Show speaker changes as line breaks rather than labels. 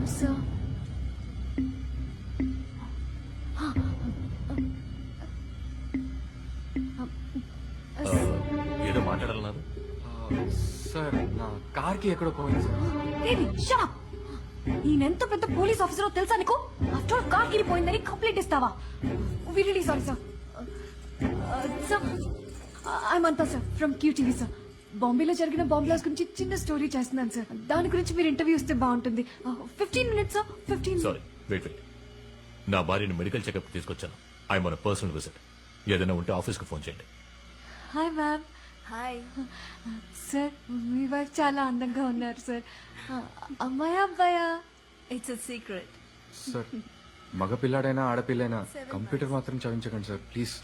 answer. Uh, మాట్లాడాలన్నారు?
Sir నా కార్కి ఎక్కడో పోయింది సార్
ఈయనెంత పెద్ద పోలీస్ ఆఫీసరో తెలుసా నీకు? ఆఫ్టర్ కార్కి పోయిందని కంప్లైంట్ ఇస్తావా? We release sorry sir sir I'm Mantha sir from QTV sir బాంబేలో జరిగిన బాంబ్ బ్లాస్ట్ గురించి చిన్న స్టోరీ చేస్తున్నాను సార్ దాని గురించి మీరు ఇంటర్వ్యూ ఇస్తే బాగుంటుంది. Fifteen minutes fifteen
sorry wait wait నా భార్యని మెడికల్ చెకప్ తీసుకొచ్చాను. ఐ మన పర్సనల్ విజిట్ ఏదైనా ఉంటే ఆఫీస్కి ఫోన్ చేయండి.
హాయ్ మ్యామ్
హాయ్
సార్ మీ వైఫ్ చాలా అందంగా ఉన్నారు సార్ అమ్మాయా అబ్బాయా?
ఇట్స్ అ సీక్రెట్
సార్ మగ పిల్లాడైనా ఆడపిల్లైనా కంప్యూటర్ మాత్రం చదివించకండి సార్ ప్లీజ్